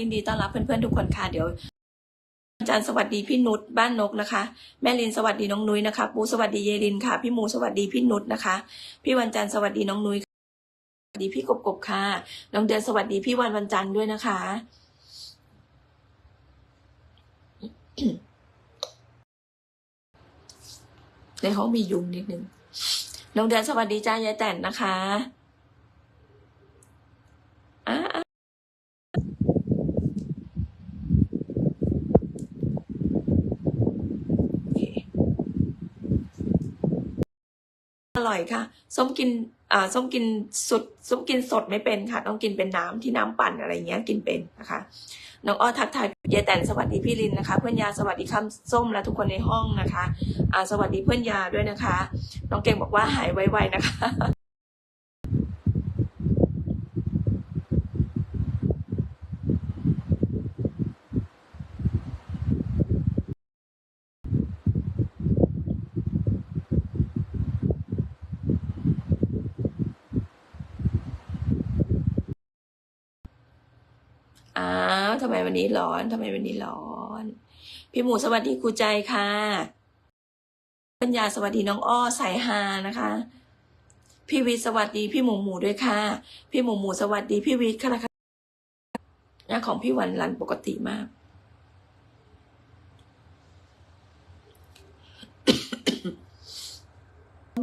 ยินดีต้อนรับเพื่อนๆทุกคนค่ะเดี๋ยวอาจารย์สวัสดีพี่นุชบ้านนกนะคะ แม่ลินสวัสดีน้องนุ้ยนะคะปูสวัสดีเยลินค่ะ พี่มูสวัสดีพี่นุชนะคะ พี่วันจันทร์สวัสดีน้องนุ้ยสวัสดีพี่กบกบค่ะน้องเดือนสวัสดีพี่วันวันจันทร์ด้วยนะคะในห้องมียุงนิดนึงน้องเดือนสวัสดีจ้ายายแต่นนะคะอ่าโอเคอ ร่อยค่ะ ส้มกินอ่าส้มกินสดส้มกินสดไม่เป็นค่ะ ต้องกินเป็นน้ำที่น้ำปั่นอะไรเงี้ยกินเป็นนะคะน้องอ้อทักทายยายแตนสวัสดีพี่ลินนะคะ เพื่อนยาสวัสดีคำส้มและทุกคนในห้องนะคะอ่าสวัสดีเพื่อนยาด้วยนะคะ น้องเก่งบอกว่าหายไวๆนะคะ อ้าวทำไมวันนี้ร้อนทำไมวันนี้ร้อน พี่หมูสวัสดีครูใจค่ะ ปัญญาสวัสดีน้องอ้อสายฮานะคะ พี่วิทสวัสดีพี่หมูหมูด้วยค่ะ พี่หมูหมูสวัสดีพี่วิทค่ะนะคะหน้าของพี่วันรันปกติมาก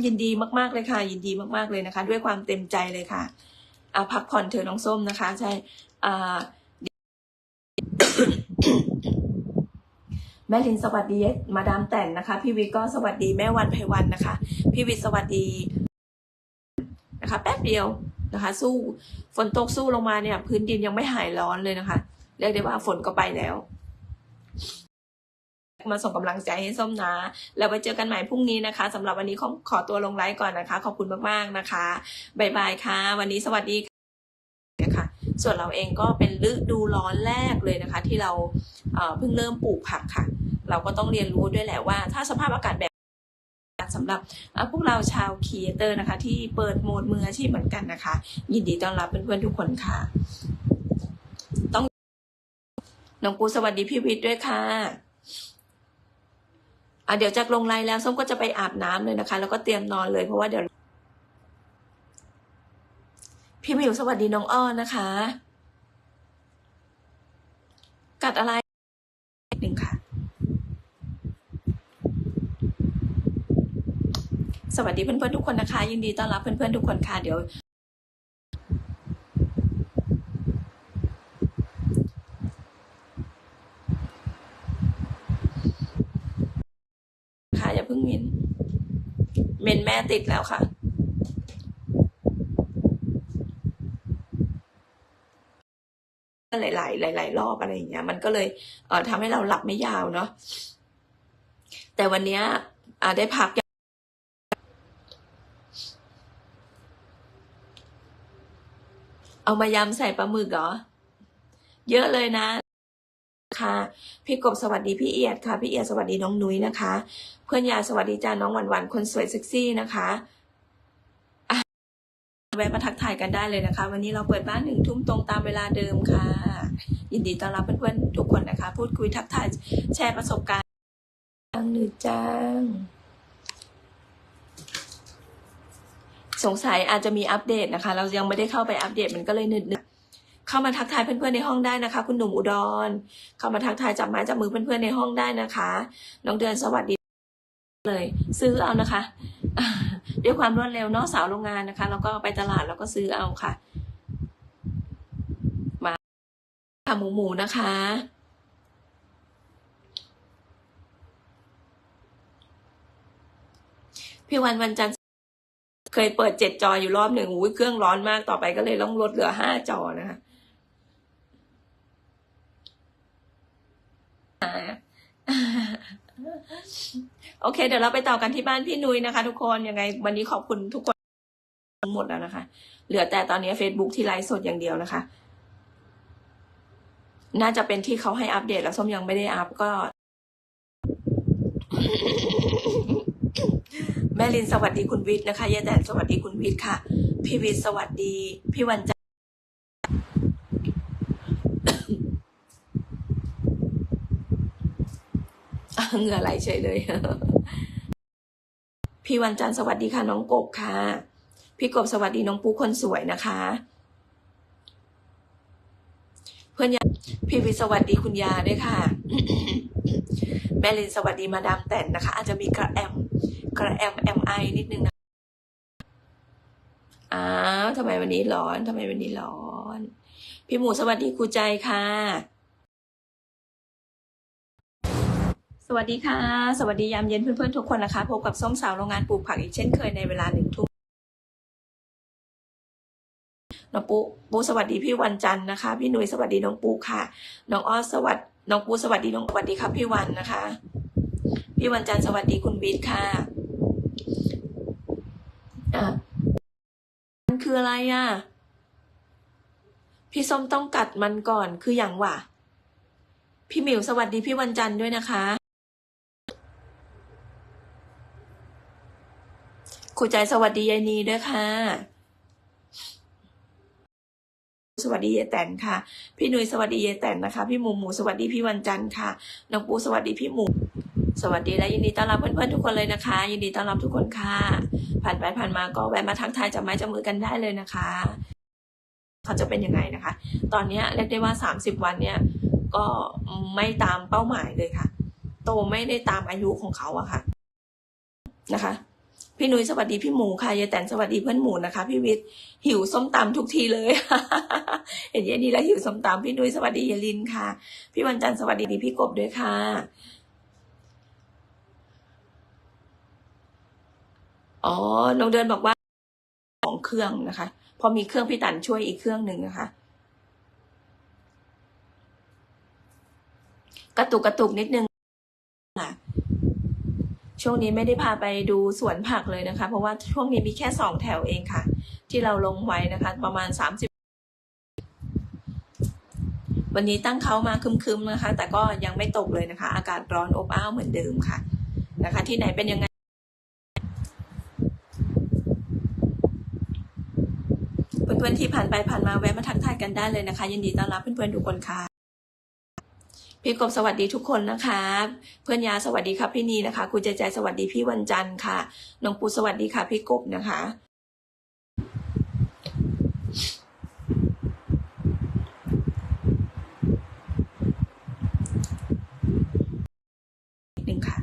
ยินดีมากๆเลยค่ะ ยินดีมากๆเลยนะคะ ด้วยความเต็มใจเลยค่ะอ่าพักผ่อนเธอน้องส้มนะคะ ใช่อ่า แม่ลินสวัสดีมาดามแต่นนะคะ พี่วิก็สวัสดีแม่วันไพวันนะคะ พี่วิสวัสดีนะคะ แป๊บเดียวนะคะ สู้ฝนตกสู้ลงมาเนี่ย พื้นดินยังไม่หายร้อนเลยนะคะ เรียกได้ว่าฝนก็ไปแล้ว มาส่งกำลังใจให้ส้มนะ แล้วไปเจอกันใหม่พรุ่งนี้นะคะสำหรับวันนี้ขอขอตัวลงไลฟ์ก่อนนะคะ ขอบคุณมากๆนะคะบ๊ายบายค่ะ วันนี้สวัสดีค่ะ ส่วนเราเองก็เป็นฤดูร้อนแรกเลยนะคะ ที่เราเพิ่งเริ่มปลูกผักค่ะ เราก็ต้องเรียนรู้ด้วยแหละว่า ถ้าสภาพอากาศแบบสำหรับพวกเราชาวครีเอเตอร์นะคะ ที่เปิดโหมดมืออาชีพเหมือนกันนะคะ ยินดีต้อนรับเพื่อนๆทุกคนค่ะ ต้องน้องปูสวัสดีพี่วิทย์ด้วยค่ะอะเดี๋ยวจากลงไลน์แล้วส้มก็จะไปอาบน้ำเลยนะคะ แล้วก็เตรียมนอนเลยเพราะว่าเดี๋ยว พี่มิวสวัสดีน้องอ้อนะคะ กัดอะไรหนึ่งค่ะ สวัสดีเพื่อนๆทุกคนนะคะ ยินดีต้อนรับเพื่อนๆทุกคนค่ะ เดี๋ยว ค่ะอย่าเพิ่งเมนเมนแม่ติดแล้วค่ะ หลาย ๆ หลาย ๆ รอบอะไรอย่างเงี้ย มันก็เลยเอ่อทำให้เราหลับไม่ยาวเนาะแต่วันเนี้ยอ่าได้พักเอามายำใส่ปลาหมึกเหรอ เยอะเลยนะค่ะพี่กบสวัสดีพี่เอียดค่ะ พี่เอียดสวัสดีน้องนุ้ยนะคะ เพื่อนยาสวัสดีจ้าน้องหวานหวานคนสวยเซ็กซี่นะคะ แวะมาทักทายกันได้เลยนะคะ วันนี้เราเปิดบ้านหนึ่งทุ่มตรงตามเวลาเดิมค่ะ ยินดีต้อนรับเพื่อนๆทุกคนนะคะ พูดคุยทักทายแชร์ประสบการณ์จังหนืดจัง สงสัยอาจจะมีอัปเดตนะคะ เรายังไม่ได้เข้าไปอัปเดตมันก็เลยหนึดหนึดเข้ามาทักทายเพื่อนๆในห้องได้นะคะ คุณหนุ่มอุดร เข้ามาทักทายจับไม้จับมือเพื่อนๆในห้องได้นะคะ น้องเดือนสวัสดีเลย ซื้อเอานะคะ ด้วยความรวดเร็วเนาะสาวโรงงานนะคะ แล้วก็ไปตลาดแล้วก็ซื้อเอาค่ะ มาค่ะหมูหมูนะคะ พี่วันวันจันทร์เคยเปิดเจ็ดจออยู่รอบหนึ่งอุ้ยเครื่องร้อนมากต่อไปก็เลยต้องลดเหลือห้าจอนะคะ โอเค เดี๋ยวเราไปต่อกันที่บ้านพี่นุ้ยนะคะ ทุกคนยังไง วันนี้ขอบคุณทุกคนหมดแล้วนะคะ เหลือแต่ตอนนี้ Facebook ที่ไลฟ์สดอย่างเดียวนะคะ น่าจะเป็นที่เขาให้อัปเดตแล้วส้มยังไม่ได้อัพก็ แม่ลินสวัสดีคุณวิทย์นะคะยายแตนสวัสดีคุณวิทย์ค่ะ พี่วิทย์สวัสดี พี่วันจันทร์ เหงื่อไหลเฉยเลยพี่วันจันทร์สวัสดีค่ะน้องกบค่ะ พี่กบสวัสดีน้องปูคนสวยนะคะ เพื่อนยาพี่วิสวัสดีคุณยาด้วยค่ะ แม่ลินสวัสดีมาดามแตนนะคะ อาจจะมีกระแอมกระแอมแอมไอนิดนึงนะอ้าวทำไมวันนี้ร้อนทำไมวันนี้ร้อน พี่หมูสวัสดีครูใจค่ะ วัสดีค่ะ สวัสดียามเย็นเพื่อนๆทุกคนนะคะ พบกับส้มสาวโรงงานปลูกผักอีกเช่นเคยในเวลาหนึ่งทุ่มน้องปูปูสวัสดีพี่วันจันทร์นะคะ พี่หนุ่ยสวัสดีน้องปูค่ะ น้องอ้อสวัสดีน้องปูสวัสดีน้องสวัสดีครับพี่วันนะคะ พี่วันจันทร์สวัสดีคุณบีทค่ะอะมันคืออะไรอะ พี่ส้มต้องกัดมันก่อนคืออย่างว่ะพี่หมิวสวัสดีพี่วันจันทร์ด้วยนะคะ รูใจสวัสดียายนีด้วยค่ะ สวัสดียายแตนค่ะ พี่หนุยสวัสดียายแตนนะคะ พี่หมูหมูสวัสดีพี่วันจันทร์ค่ะ น้องปูสวัสดีพี่หมูสวัสดีและยินดีต้อนรับเพื่อนๆทุกคนเลยนะคะ ยินดีต้อนรับทุกคนค่ะ ผ่านไปผ่านมาก็แวะมาทักทายจับไม้จับมือกันได้เลยนะคะ เขาจะเป็นยังไงนะคะ ตอนนี้เรียกได้ว่าสามสิบวันเนี่ยก็ไม่ตามเป้าหมายเลยค่ะ โตไม่ได้ตามอายุของเขาอะค่ะนะคะ พี่นุ้ยสวัสดีพี่หมูค่ะยายแตนสวัสดีเพื่อนหมูนะคะ พี่วิทย์หิวส้มตำทุกทีเลย เห็นยายนี่แล้วหิวส้มตำพี่นุ้ยสวัสดียายลินค่ะ พี่วันจันทร์สวัสดีพี่กบด้วยค่ะอ๋อน้องเดินบอกว่าของเครื่องนะคะ พอมีเครื่องพี่ตันช่วยอีกเครื่องหนึ่งนะคะ กระตุกกระตุกนิดนึง ช่วงนี้ไม่ได้พาไปดูสวนผักเลยนะคะ เพราะว่าช่วงนี้มีแค่สองแถวเองค่ะ ที่เราลงไว้นะคะ ประมาณสามสิบวันนี้ตั้งเขามาคึมๆนะคะ แต่ก็ยังไม่ตกเลยนะคะ อากาศร้อนอบอ้าวเหมือนเดิมค่ะ นะคะ ที่ไหนเป็นยังไง เพื่อนๆที่ผ่านไปผ่านมาแวะมาทักทายกันได้เลยนะคะ ยินดีต้อนรับเพื่อนๆทุกคนค่ะ พี่กบสวัสดีทุกคนนะคะ เพื่อนยาสวัสดีครับพี่นีนะคะครูใจใจสวัสดีพี่วันจันทร์ค่ะน้องปูสวัสดีค่ะ พี่กบนะคะนิดนึงค่ะ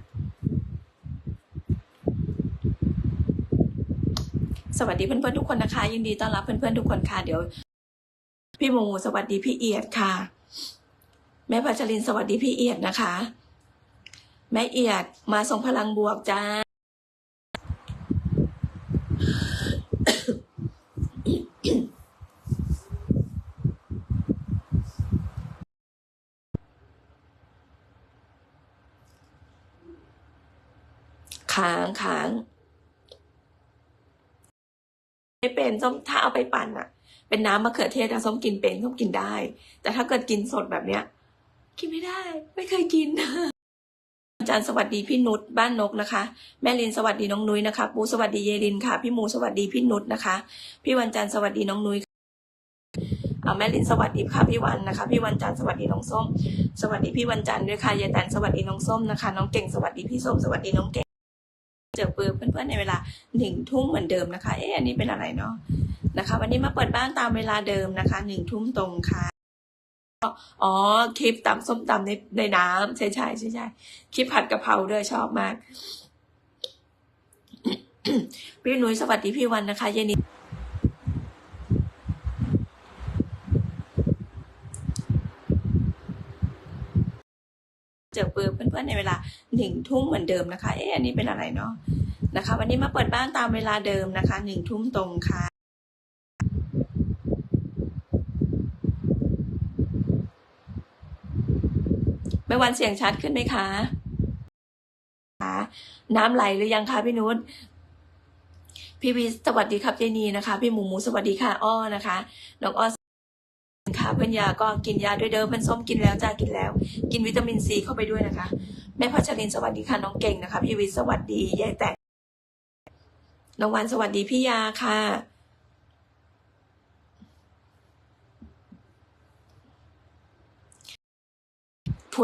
สวัสดีเพื่อนๆทุกคนนะคะ ยินดีต้อนรับเพื่อนๆทุกคนค่ะ เดี๋ยว พี่หมูสวัสดีพี่เอียดค่ะ แม่พัชรินสวัสดีพี่เอียดนะคะ แม่เอียดมาส่งพลังบวกจ้า ค้างค้างไม่เป็นส้มถ้าเอาไปปั่นอะเป็นน้ำมะเขือเทศนะส้มกินเป็นส้มกินได้ แต่ถ้าเกิดกินสดแบบเนี้ย กินไม่ได้ ไม่เคยกินอาจารย์สวัสดีพี่นุชบ้านนกนะคะ แม่ลินสวัสดีน้องนุ้ยนะคะปูสวัสดีเยลินค่ะ พี่หมูสวัสดีพี่นุชนะคะ พี่วันจันทร์สวัสดีน้องนุ้ยเอาแม่ลินสวัสดีค่ะพี่วันนะคะ พี่วันจันทร์สวัสดีน้องส้ม สวัสดีพี่วันจันทร์ด้วยค่ะยายแตนสวัสดีน้องส้มนะคะ น้องเก่งสวัสดีพี่ส้มสวัสดีน้องเก่งเจอเพื่อนเพื่อนๆในเวลาหนึ่งทุ่มเหมือนเดิมนะคะ เอ๊ะอันนี้เป็นอะไรเนาะนะคะ วันนี้มาเปิดบ้านตามเวลาเดิมนะคะหนึ่งทุ่มตรงค่ะ อ๋อคลิปตำส้มตำในในน้ำใช่ใช่ใช่ใช่คลิปผัดกะเพราด้วยชอบมาก พี่หนุ่ยสวัสดีพี่วันนะคะเยนนีเจอเพื่อนเพื่อนๆในเวลาหนึ่งทุ่มเหมือนเดิมนะคะ เอ๊ะอันนี้เป็นอะไรเนาะนะคะ วันนี้มาเปิดบ้านตามเวลาเดิมนะคะหนึ่งทุ่มตรงค่ะ ไม่วันเสียงชัดขึ้นไหมคะน้ำไหลหรือยังคะพี่นุชพี่วีสวัสดีครับเจนีนะคะ พี่หมูหมูสวัสดีค่ะอ้อนะคะน้องอ้อค่ะเพื่อนยาก็กินยาด้วยเดิมเพื่อนส้มกินแล้วจ้ากินแล้ว กินวิตามินซีเข้าไปด้วยนะคะ แม่พัชรินสวัสดีค่ะน้องเก่งนะคะ พี่วิทย์สวัสดียายแต่น้องวันสวัสดีพี่ยาค่ะ